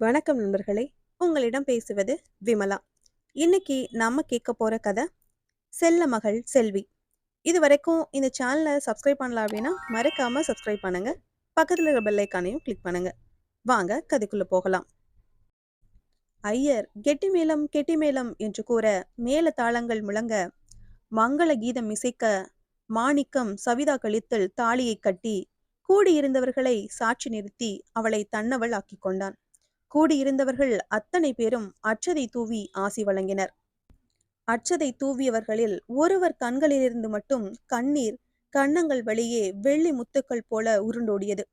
வணக்கம் நண்பர்களே. உங்களிடம் பேசுவது விமலா. இன்னைக்கு நம்ம கேட்க போற கதை செல்ல மகள் செல்வி. இது வரைக்கும் இந்த சேனலை சப்ஸ்கிரைப் பண்ணலாம் அப்படின்னா மறக்காம சப்ஸ்கிரைப் பண்ணுங்க. பக்கத்தில் இருக்கிற பெல்லைக்கானையும் கிளிக் பண்ணுங்க. வாங்க கதைக்குள்ள போகலாம். ஐயர் கெட்டி மேளம் கெட்டி மேளம் என்று கூற மேல தாளங்கள் முழங்க மங்கள கீதம் இசைக்க மாணிக்கம் சவிதா கழித்தல் தாலியை கட்டி கூடியிருந்தவர்களை சாட்சி நிறுத்தி அவளை தன்னவள் ஆக்கிக் கொண்டான். கூடியிருந்தவர்கள் அத்தனை பேரும் அச்சதை தூவி ஆசி வழங்கினர். அச்சதை தூவியவர்களில் ஒருவர் கண்களிலிருந்து மட்டும் கண்ணீர் கன்னங்கள் வழியே வெள்ளி முத்துக்கள் போல உருண்டோடியது.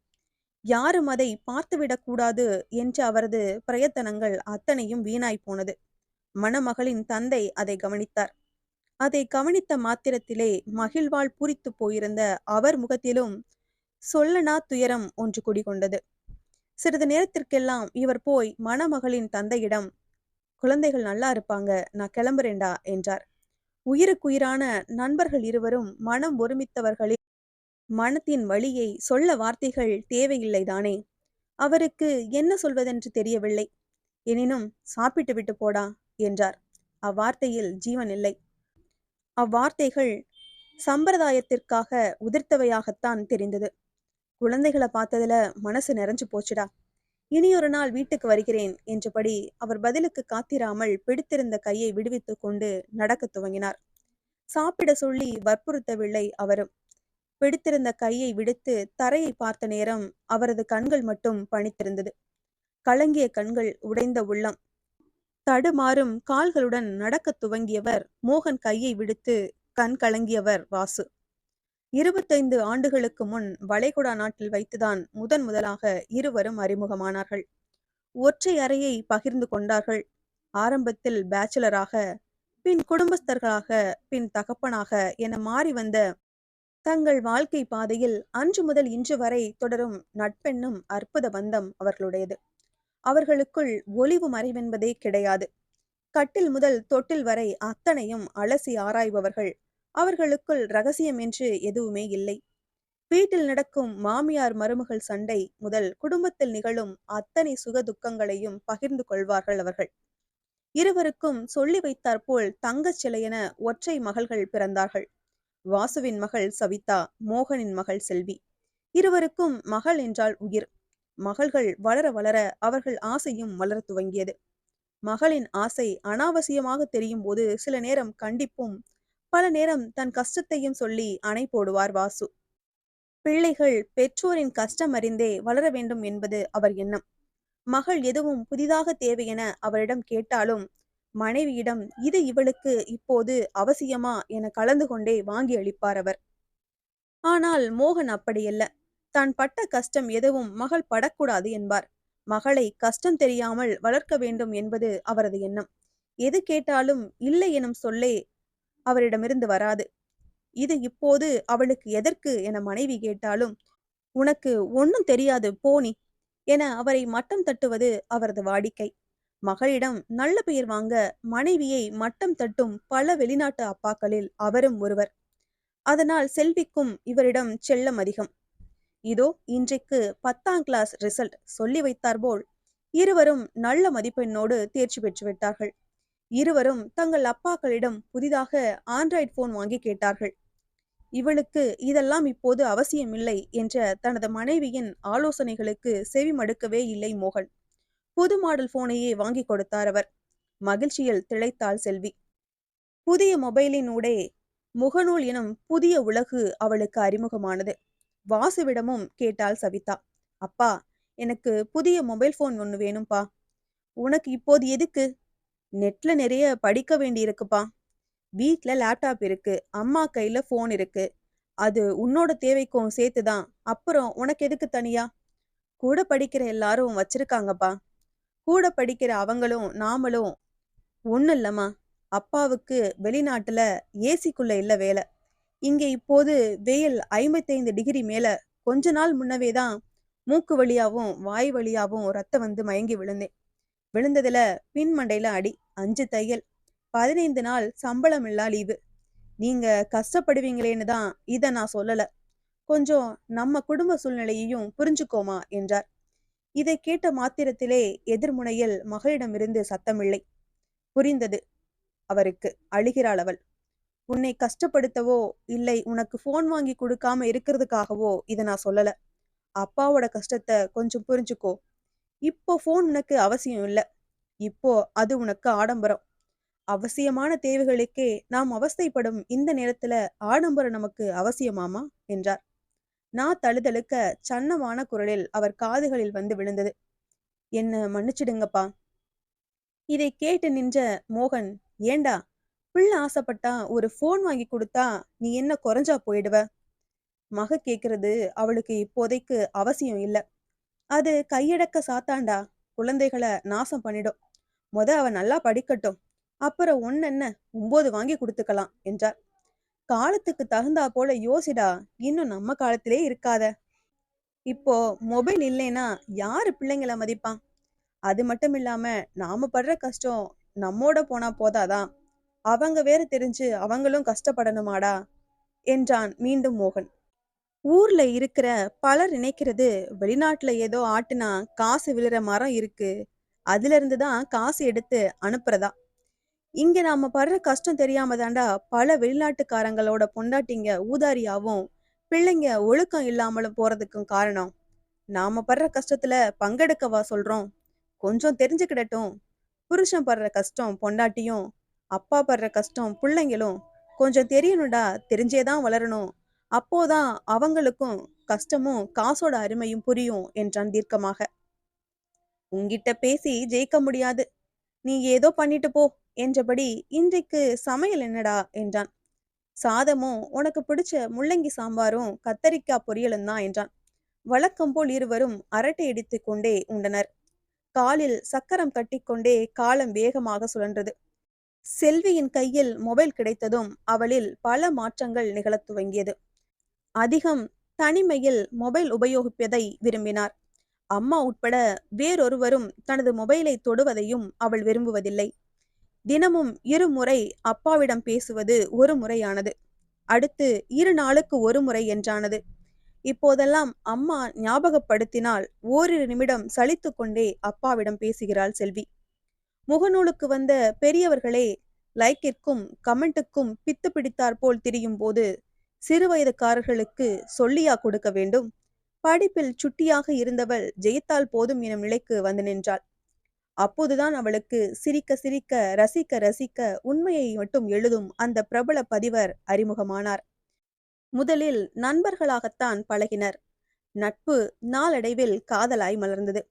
யாரும் அதை பார்த்துவிடக் கூடாது என்ற அவரது பிரயத்தனங்கள் அத்தனையும் வீணாய் போனது. மணமகளின் தந்தை அதை கவனித்தார். அதை கவனித்த மாத்திரத்திலே மகிழ்வாள் பூரித்து போயிருந்த அவர் முகத்திலும் சொல்லனா துயரம் ஒன்று குடிகொண்டது. சிறிது நேரத்திற்கெல்லாம் இவர் போய் மணமகளின் தந்தையிடம் குழந்தைகள் நல்லா இருப்பாங்க நான் கிளம்புறேன்டா என்றார். உயிருக்குயிரான நண்பர்கள் இருவரும் மனம் ஒருமித்தவர்களில் மனத்தின் வழியை சொல்ல வார்த்தைகள் தேவையில்லைதானே அவருக்கு என்ன சொல்வதென்று தெரியவில்லை. எனினும் சாப்பிட்டு விட்டு போடா என்றார். அவ்வார்த்தையில் ஜீவன் இல்லை. அவ்வார்த்தைகள் சம்பிரதாயத்திற்காக உதிர்த்தவையாகத்தான் தெரிந்தது. குழந்தைகளை பார்த்ததுல மனசு நிறைஞ்சு போச்சுடா. இனியொரு நாள் வீட்டுக்கு வருகிறேன் என்றபடி அவர் பதிலுக்கு காத்திராமல் பிடித்திருந்த கையை விடுவித்துக் கொண்டு நடக்கத் துவங்கினார். சாப்பிட சொல்லி வற்புறுத்தவில்லை அவரும். பிடித்திருந்த கையை விடுத்து தரையை பார்த்த நேரம் அவரது கண்கள் மட்டும் பணித்திருந்தது கலங்கிய கண்கள் உடைந்த உள்ளம். தடுமாறும் கால்களுடன் நடக்கத் துவங்கியவர் மோகன் கையை விடுத்து கண் கலங்கியவர் வாசு. இருபத்தைந்து ஆண்டுகளுக்கு முன் வளைகுடா நாட்டில் வைத்துதான் முதன் முதலாக இருவரும் அறிமுகமானார்கள். ஒற்றை அறையை பகிர்ந்து கொண்டார்கள். ஆரம்பத்தில் பேச்சுலராக பின் குடும்பஸ்தர்களாக பின் தகப்பனாக என மாறி வந்த தங்கள் வாழ்க்கை பாதையில் அன்று முதல் இன்று வரை தொடரும் நட்பெண்ணும் அற்புத பந்தம் அவர்களுடையது. அவர்களுக்குள் ஒளிவு மறைவென்பதே கிடையாது. கட்டில் முதல் தொட்டில் வரை அத்தனையும் அலசி ஆராய்பவர்கள். அவர்களுக்குள் ரகசியம் என்று எதுவுமே இல்லை. வீட்டில் நடக்கும் மாமியார் மருமகள் சண்டை முதல் குடும்பத்தில் நிகழும் அத்தனை சுக துக்கங்களையும் பகிர்ந்து கொள்வார்கள் அவர்கள். இருவருக்கும் சொல்லி வைத்தாற்போல் தங்கச் சிலையென ஒற்றை மகள்கள் பிறந்தார்கள். வாசுவின் மகள் சவிதா மோகனின் மகள் செல்வி. இருவருக்கும் மகள் என்றால் உயிர். மகள்கள் வளர வளர அவர்கள் ஆசையும் வளர துவங்கியது. மகளின் ஆசை அனாவசியமாக தெரியும் போது சில நேரம் கண்டிப்பும் பல நேரம் தன் கஷ்டத்தையும் சொல்லி அணை போடுவார் வாசு. பிள்ளைகள் பெற்றோரின் கஷ்டம் அறிந்தே வளர வேண்டும் என்பது அவர் எண்ணம். மகள் எதுவும் புதிதாக தேவையென அவரிடம் கேட்டாலும் மனைவியிடம் இது இவளுக்கு இப்போது அவசியமா என கலந்து கொண்டே வாங்கி அளிப்பார் அவர். ஆனால் மோகன் அப்படியல்ல. தான் பட்ட கஷ்டம் எதுவும் மகள் படக்கூடாது என்பார். மகளை கஷ்டம் தெரியாமல் வளர்க்க வேண்டும் என்பது அவரது எண்ணம். எது கேட்டாலும் இல்லை எனும் சொல்லே அவரிடமிருந்து வராது. இது இப்போது அவளுக்கு எதற்கு என மனைவி கேட்டாலும் உனக்கு ஒன்னும் தெரியாது போனி என அவரை மட்டம் தட்டுவது அவரது வாடிக்கை. மகளிடம் நல்ல பெயர் வாங்க மனைவியை மட்டம் தட்டும் பல வெளிநாட்டு அப்பாக்களில் அவரும் ஒருவர். அதனால் செல்விக்கும் இவரிடம் செல்லம் அதிகம். இதோ இன்றைக்கு பத்தாம் கிளாஸ் ரிசல்ட். சொல்லி வைத்தார் போல் இருவரும் நல்ல மதிப்பெண்ணோடு தேர்ச்சி பெற்று விட்டார்கள். இருவரும் தங்கள் அப்பாக்களிடம் புதிதாக ஆண்ட்ராய்டு போன் வாங்கி கேட்டார்கள். இவளுக்கு இதெல்லாம் இப்போது அவசியமில்லை என்ற தனது மனைவியின் ஆலோசனைகளுக்கு செவி மடுக்கவே இல்லை மோகன். புது மாடல் போனையே வாங்கி கொடுத்தார் அவர். மகிழ்ச்சியில் திளைத்தாள் செல்வி. புதிய மொபைலின் ஊடே முகநூல் எனும் புதிய உலகு அவளுக்கு அறிமுகமானது. வாசுவிடமும் கேட்டாள் சவிதா. அப்பா எனக்கு புதிய மொபைல் போன் ஒன்று வேணும்பா. உனக்கு இப்போது எதுக்கு? நெட்ல நிறைய படிக்க வேண்டி இருக்குப்பா. வீட்ல லேப்டாப் இருக்கு அம்மா கையில ஃபோன் இருக்கு. அது உன்னோட தேவைக்கும் சேர்த்துதான். அப்புறம் உனக்கு எதுக்கு தனியா? கூட படிக்கிற எல்லாரும் வச்சிருக்காங்கப்பா. கூட படிக்கிற அவங்களும் நாமளும். ஒன்றும் இல்லம்மா. அப்பாவுக்கு வெளிநாட்டுல ஏசிக்குள்ள இல்ல வேலை. இங்க இப்போது வெயில் ஐம்பத்தைந்து டிகிரி மேல. கொஞ்ச நாள் முன்னவே தான் மூக்கு வழியாவும் வாய் வழியாவும் ரத்தம் வந்து மயங்கி விழுந்தேன். விழுந்ததுல பின் மண்டையில அடி. அஞ்சு தையல். பதினைந்து நாள் சம்பளம் இல்லா லீவு. நீங்க கஷ்டப்படுவீங்களேன்னு தான் இத நான் சொல்லல. கொஞ்சம் நம்ம குடும்ப சூழ்நிலையையும் புரிஞ்சுக்கோமா என்றார். இதை கேட்ட மாத்திரத்திலே எதிர்முனையில் மகளிடமிருந்து சத்தமில்லை. புரிந்தது. அவருக்கு அழுகிறாள் அவள். உன்னை கஷ்டப்படுத்தவோ இல்லை உனக்கு போன் வாங்கி கொடுக்காம இருக்கிறதுக்காகவோ இதை நான் சொல்லல. அப்பாவோட கஷ்டத்தை கொஞ்சம் புரிஞ்சுக்கோ. இப்போ போன் உனக்கு அவசியம் இல்ல. இப்போ அது உனக்கு ஆடம்பரம். அவசியமான தேவைகளுக்கே நாம் அவஸ்தைப்படும் இந்த நேரத்துல ஆடம்பரம் நமக்கு அவசியமாமா? என்றார். நான் தழுதழுக்க சன்னமான குரலில் அவர் காதுகளில் வந்து விழுந்தது. என்ன மன்னிச்சிடுங்கப்பா. இதை கேட்டு நின்ற மோகன் ஏண்டா? பிள்ளை ஆசைப்பட்டா ஒரு போன் வாங்கி கொடுத்தா நீ என்ன குறைஞ்சா போயிடுவ? மக கேக்குறது அவளுக்கு இப்போதைக்கு அவசியம் இல்ல. அது கையடக்க சாத்தாண்டா? குழந்தைகளை நாசம் பண்ணிடும். முத அவ நல்லா படிக்கட்டும். அப்புறம் ஒன்னென்ன ஒன்பது வாங்கி கொடுத்துக்கலாம் என்றார். காலத்துக்கு தகுந்தா போல யோசிடா இன்னும் நம்ம காலத்திலே இருக்காத. இப்போ மொபைல் இல்லைன்னா யாரு பிள்ளைங்களை மதிப்பான்? அது மட்டும் இல்லாம நாம படுற கஷ்டம் நம்மோட போனா போதாதான் அவங்க வேற தெரிஞ்சு அவங்களும் கஷ்டப்படணுமாடா? என்றான் மீண்டும் மோகன். ஊர்ல இருக்கிற பலர் நினைக்கிறது வெளிநாட்டுல ஏதோ ஆட்டுனா காசு விழுற மரம் இருக்கு. அதுல இருந்து தான் காசு எடுத்து அனுப்புறதா? இங்க நாம படுற கஷ்டம் தெரியாம தாண்டா பல வெளிநாட்டுக்காரங்களோட பொண்டாட்டிங்க ஊதாரியாவும் பிள்ளைங்க ஒழுக்கம் இல்லாமலும் போறதுக்கும் காரணம். நாம படுற கஷ்டத்துல பங்கெடுக்கவா சொல்றோம்? கொஞ்சம் தெரிஞ்சுக்கிடட்டும். புருஷன் படுற கஷ்டம் பொண்டாட்டியும் அப்பா படுற கஷ்டம் பிள்ளைங்களும் கொஞ்சம் தெரியணும்டா தெரிஞ்சேதான் வளரணும். அப்போதான் அவங்களுக்கும் கஷ்டமும் காசோட அருமையும் புரியும் என்றான் தீர்க்கமாக. உங்கிட்ட பேசி ஜெயிக்க முடியாது. நீ ஏதோ பண்ணிட்டு போ என்றபடி இன்றைக்கு சமையல் என்னடா? என்றான். சாதமும் உனக்கு பிடிச்ச முள்ளங்கி சாம்பாரும் கத்தரிக்காய் பொரியலும் தான் என்றான். வழக்கம் போல் இருவரும் அரட்டை அடித்துக் கொண்டே உண்டனர். காலில் சக்கரம் கட்டிக்கொண்டே காலம் வேகமாக சுழன்றது. செல்வியின் கையில் மொபைல் கிடைத்ததும் அவளில் பல மாற்றங்கள் நிகழத் துவங்கியது. அதிகம் தனிமையில் மொபைல் உபயோகிப்பதை விரும்பினார். அம்மா உட்பட வேறொருவரும் தனது மொபைலை தொடுவதையும் அவள் விரும்புவதில்லை. தினமும் இருமுறை அப்பாவிடம் பேசுவது ஒரு முறையானது. அடுத்து இரு நாளுக்கு ஒரு முறை என்றானது. இப்போதெல்லாம் அம்மா ஞாபகப்படுத்தினால் ஓரிரு நிமிடம் சலித்து கொண்டே அப்பாவிடம் பேசுகிறாள் செல்வி. முகநூலுக்கு வந்த பெரியவர்களே லைக்கிற்கும் கமெண்ட்டுக்கும் பித்து பிடித்தாற்போல் திரியும் போது சிறுவயதுக்காரர்களுக்கு சொல்லியா கொடுக்க வேண்டும். படிப்பில் சுட்டியாக இருந்தவள் ஜெயித்தால் போதும் எனும் நிலைக்கு வந்து நின்றாள். அப்போதுதான் அவளுக்கு சிரிக்க சிரிக்க ரசிக்க ரசிக்க உண்மையை மட்டும் எழுதும் அந்த பிரபல பதிவர் அறிமுகமானார். முதலில் நண்பர்களாகத்தான் பழகினர். நட்பு நாளடைவில் காதலாய் மலர்ந்தது.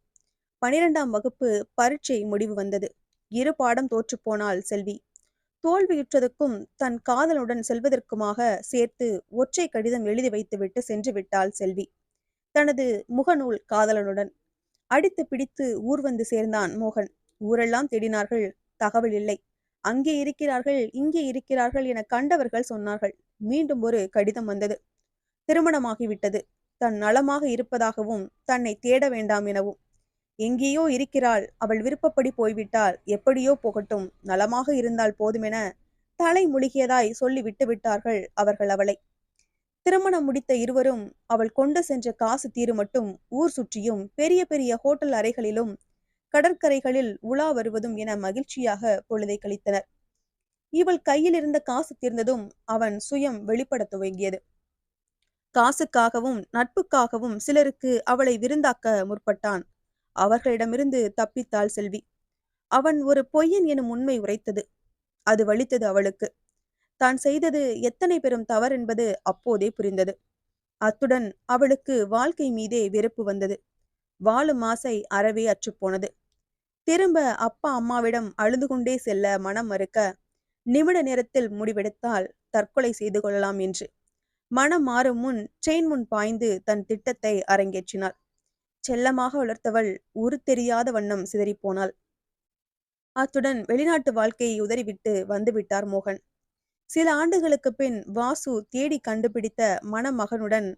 பனிரெண்டாம் வகுப்பு பரீட்சை முடிவு வந்தது. இரு பாடம் தோற்றுப்போனாள் செல்வி. தோல்வியுற்றதுக்கும் தன் காதலுடன் செல்வதற்குமாக சேர்த்து ஒற்றை கடிதம் எழுதி வைத்துவிட்டு சென்று விட்டாள் செல்வி. தனது முகநூல் காதலனுடன். அடித்து பிடித்து ஊர் வந்து சேர்ந்தான் மோகன். ஊரெல்லாம் தேடினார்கள் தகவல் இல்லை. அங்கே இருக்கிறார்கள் இங்கே இருக்கிறார்கள் என கண்டவர்கள் சொன்னார்கள். மீண்டும் ஒரு கடிதம் வந்தது. திருமணமாகிவிட்டது. தன் நலமாக இருப்பதாகவும் தன்னை தேட வேண்டாம் எனவும். எங்கேயோ இருக்கிறாள். அவள் விருப்பப்படி போய்விட்டால் எப்படியோ போகட்டும். நலமாக இருந்தால் போதுமென தலை முழுகியதாய் சொல்லி விட்டு விட்டார்கள் அவர்கள் அவளை. திருமணம் முடித்த இருவரும் அவள் கொண்டு சென்ற காசு தீரு மட்டும் ஊர் சுற்றியும் பெரிய பெரிய ஹோட்டல் அறைகளிலும் கடற்கரைகளில் உலா வருவதும் என மகிழ்ச்சியாக பொழுதை கழித்தனர். இவள் கையில் இருந்த காசு தீர்ந்ததும் அவன் சுயம் வெளிப்பட துவங்கியது. காசுக்காகவும் நட்புக்காகவும் சிலருக்கு அவளை விருந்தாக்க முற்பட்டான். அவர்களிடமிருந்து தப்பித்தாள் செல்வி. அவன் ஒரு பொய்யன் எனும் உண்மை உரைத்தது. அது வலித்தது அவளுக்கு. தான் செய்தது எத்தனை பெரும் தவறென்பது அப்போதே புரிந்தது. அத்துடன் அவளுக்கு வாழ்க்கை மீதே வெறுப்பு வந்தது. வாழும் ஆசை அறவே அற்றுப்போனது திரும்ப அப்பா அம்மாவிடம் அழுது கொண்டே செல்ல மனம் மறுக்க நிமிட நேரத்தில் முடிவெடுத்தால் தற்கொலை செய்து கொள்ளலாம் என்று. மனம் மாறும் முன் செயின் முன் பாய்ந்து தன் திட்டத்தை அரங்கேற்றினாள். செல்லமாக வளர்த்தவள் உரு தெரியாத வண்ணம் சிதறிப்போனாள். அத்துடன் வெளிநாட்டு வாழ்க்கையை உதறிவிட்டு வந்துவிட்டார் மோகன். சில ஆண்டுகளுக்கு பின் வாசு தேடி கண்டுபிடித்த மணமகனுடன்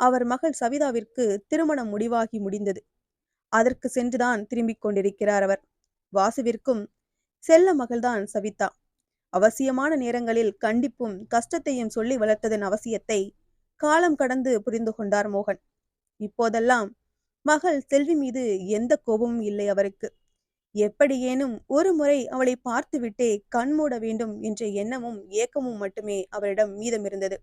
அவர் மகள் சவிதாவிற்கு திருமணம் முடிவாகி முடிந்தது. அதற்கு சென்றுதான் திரும்பிக் கொண்டிருக்கிறார் அவர். வாசுவிற்கும் செல்ல மகள்தான் சவிதா. அவசியமான நேரங்களில் கண்டிப்பும் கஷ்டத்தையும் சொல்லி வளர்த்ததன் அவசியத்தை காலம் கடந்து புரிந்து கொண்டார் மோகன். இப்போதெல்லாம் மகள் செல்வி மீது எந்த கோபமும் இல்லை அவருக்கு. எப்படியேனும் ஒரு முறை அவளை பார்த்துவிட்டே கண் மூட வேண்டும் என்ற எண்ணமும் ஏக்கமும் மட்டுமே அவரிடம் மீதமிருந்தது.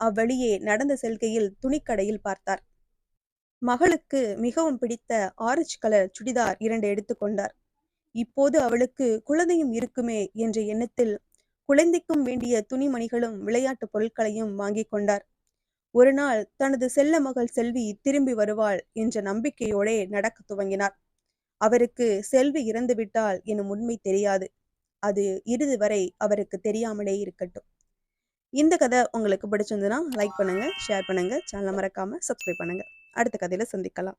அவ்வழியே நடந்த செல்கையில் துணிக்கடையில் பார்த்தார். மகளுக்கு மிகவும் பிடித்த ஆரஞ்சு கலர் சுடிதார் இரண்டு எடுத்துக்கொண்டார் இப்போது அவளுக்கு குழந்தையும் இருக்குமே என்ற எண்ணத்தில் குழந்தைக்கும் வேண்டிய துணிமணிகளும் விளையாட்டு பொருட்களையும் வாங்கிக் கொண்டார். ஒரு நாள் தனது செல்ல மகள் செல்வி திரும்பி வருவாள் என்ற நம்பிக்கையோடே நடக்க துவங்கினார். அவருக்கு செல்வி இறந்துவிட்டால் எனும் உண்மை தெரியாது. அது இறுதி வரை அவருக்கு தெரியாமலே இருக்கட்டும். இந்த கதை உங்களுக்கு பிடிச்சிருந்ததுன்னா லைக் பண்ணுங்க ஷேர் பண்ணுங்க சேனலை மறக்காம சப்ஸ்கிரைப் பண்ணுங்க. அடுத்த கதையில சந்திக்கலாம்.